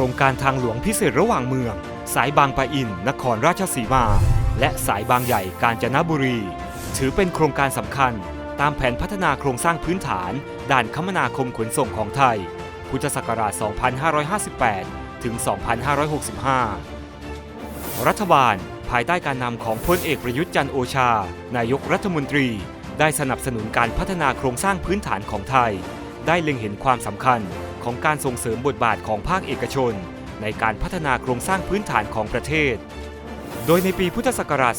ครงการทางหลวงพิเศษระหว่างเมือง สายบางปะอิน นครราชสีมา และสายบางใหญ่กาญจนบุรี ถือเป็นโครงการสำคัญ ตามแผนพัฒนาโครงสร้างพื้นฐาน ด้านคมนาคมขนส่งของไทย พุทธศักราช 2558 ถึง 2565 รัฐบาลภายใต้การนำของพลเอกประยุทธ์จันโอชา นายกรัฐมนตรี ได้สนับสนุนการพัฒนาโครงสร้างพื้นฐานของไทย ได้เล็งเห็นความสำคัญ ของการส่งเสริมบทบาทของภาคเอกชน ในการพัฒนาโครงสร้างพื้นฐานของประเทศ โดยในปีพุทธศักราช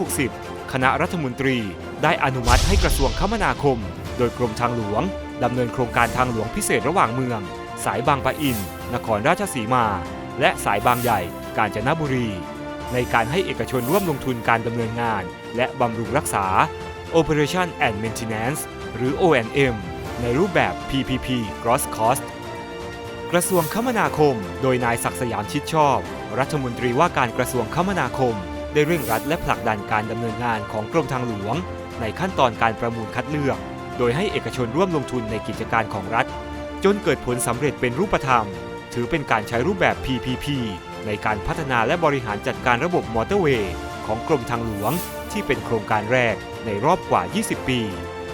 2560 คณะรัฐมนตรีได้อนุมัติให้กระทรวงคมนาคม โดยกรมทางหลวงดำเนินโครงการทางหลวงพิเศษระหว่างเมือง สายบางปะอิน นครราชสีมา และสายบางใหญ่ กาญจนบุรี ในการให้เอกชนร่วมลงทุนการดำเนินงาน และบำรุงรักษา Operation and Maintenance หรือ O&M ในรูปแบบ PPP Gross Cost กระทรวงคมนาคม โดยนายศักสยามชิดชอบ รัฐมนตรีว่าการกระทรวงคมนาคม ได้เร่งรัดและผลักดันการดำเนินงานของกรมทางหลวง ในขั้นตอนการประมูลคัดเลือก โดยให้เอกชนร่วมลงทุนในกิจการของรัฐ จนเกิดผลสำเร็จเป็นรูปธรรม ถือเป็นการใช้รูปแบบ PPP ในการพัฒนาและบริหารจัดการระบบมอเตอร์เวย์ของกรมทางหลวง ที่เป็นโครงการแรกในรอบกว่า 20 ปี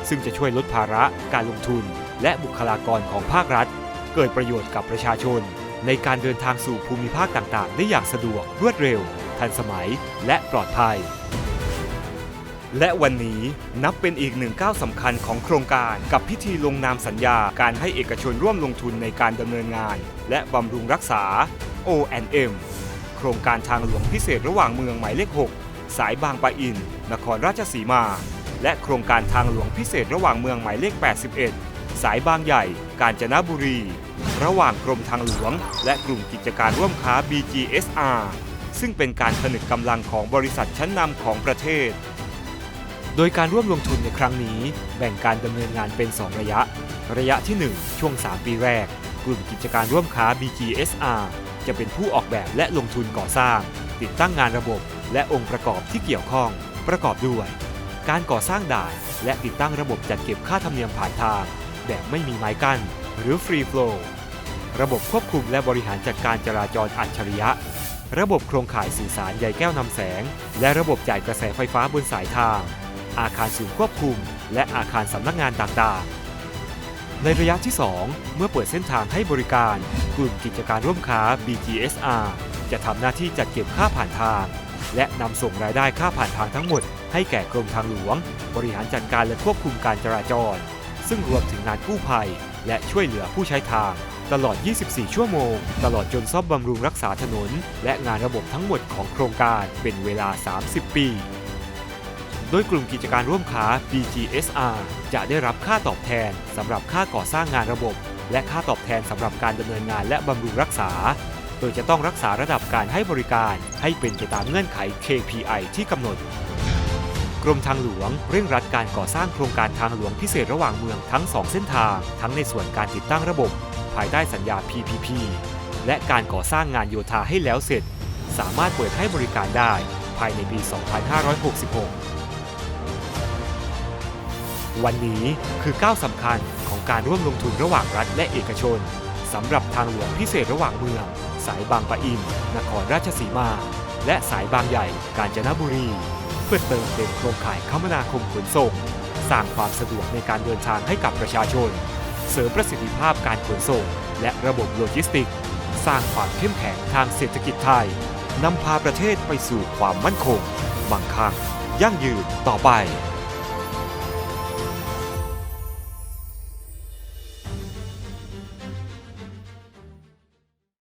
ซึ่งจะช่วยลดภาระการลงทุน และบุคลากรของภาครัฐ เกิดประโยชน์กับประชาชน ในการเดินทางสู่ภูมิภาคต่างๆ ได้อย่างสะดวกรวดเร็ว ทันสมัย และปลอดภัย และวันนี้นับเป็นอีกหนึ่งก้าวสำคัญของโครงการกับพิธีลงนามสัญญาการให้เอกชนร่วมลงทุนในการดำเนินงาน และบำรุงรักษา O&M โครงการทางหลวงพิเศษระหว่างเมืองหมายเลข 6 สายบางปะอิน นครราชสีมา และโครงการทางหลวงพิเศษระหว่างเมืองหมายเลข 81 สายบางใหญ่ กาญจนบุรี ระหว่างกรมทางหลวง และกลุ่มกิจการร่วมค้า BGSR ซึ่งเป็นการผนึกกำลังของบริษัทชั้นนำของประเทศ โดยการร่วมลงทุนในครั้งนี้ แบ่งการดำเนินงานเป็น 2 ระยะ ระยะที่ 1 ช่วง 3 ปีแรก กลุ่มกิจการร่วมค้า BGSR จะเป็นผู้ออกแบบและลงทุนก่อสร้าง ติดตั้งงานระบบ และองค์ประกอบที่เกี่ยวข้อง ประกอบด้วย การก่อสร้างด่าน และติดตั้งระบบจัดเก็บค่าธรรมเนียมผ่านทาง แบบไม่มีไม้กั้นหรือ Free Flow ระบบควบคุมและบริหารจัดการจราจรอัจฉริยะ ระบบโครงข่ายสื่อสารใยแก้วนำแสง และระบบจ่ายกระแสไฟฟ้าบนสายทาง อาคารศูนย์ควบคุม และอาคารสำนักงานต่างๆ ในระยะที่ 2 เมื่อเปิดเส้นทางให้บริการ กลุ่มกิจการร่วมค้า BGSR จะทำหน้าที่จัดเก็บค่าผ่านทาง และนำส่งรายได้ค่าผ่านทางทั้งหมด ให้แก่กรมทางหลวง บริหารจัดการและควบคุมการจราจร ซึ่งรวมถึงงานกู้ภัย และช่วยเหลือผู้ใช้ทาง ตลอด 24 ชั่วโมง ตลอดจนซ่อมบำรุงรักษาถนน และงานระบบทั้งหมดของโครงการเป็นเวลา 30 ปีโดยกลุ่มกิจการร่วมค้า BGSR จะได้รับค่าตอบแทนสำหรับค่าก่อสร้างงานระบบ และค่าตอบแทนสำหรับการดำเนินงานและบำรุงรักษา โดยจะต้องรักษาระดับการให้บริการให้เป็นไปตามเงื่อนไข KPI ที่กำหนด กรมทางหลวงเร่งรัดการก่อสร้างโครงการทางหลวงพิเศษระหว่างเมืองทั้ง 2 เส้นทาง ทั้งในส่วนการติดตั้งระบบ ภายใต้สัญญา PPP และการก่อสร้างงานโยธาให้แล้วเสร็จ สามารถเปิดให้บริการได้ภายในปี 2566 วันนี้คือก้าวสำคัญของการร่วมลงทุนระหว่างรัฐและเอกชนสำหรับทางหลวงพิเศษระหว่างเมือง สายบางปะอิน นครราชสีมา และสายบางใหญ่กาญจนบุรี เพื่อเติมเต็มโครงข่ายคมนาคมขนส่ง สร้างความสะดวกในการเดินทางให้กับประชาชน เสริมประสิทธิภาพการขนส่ง และระบบโลจิสติกส์สร้างความเข้มแข็งทางเศรษฐกิจไทยนำพาประเทศไปสู่ความมั่นคงมั่งคั่งยั่งยืนต่อไป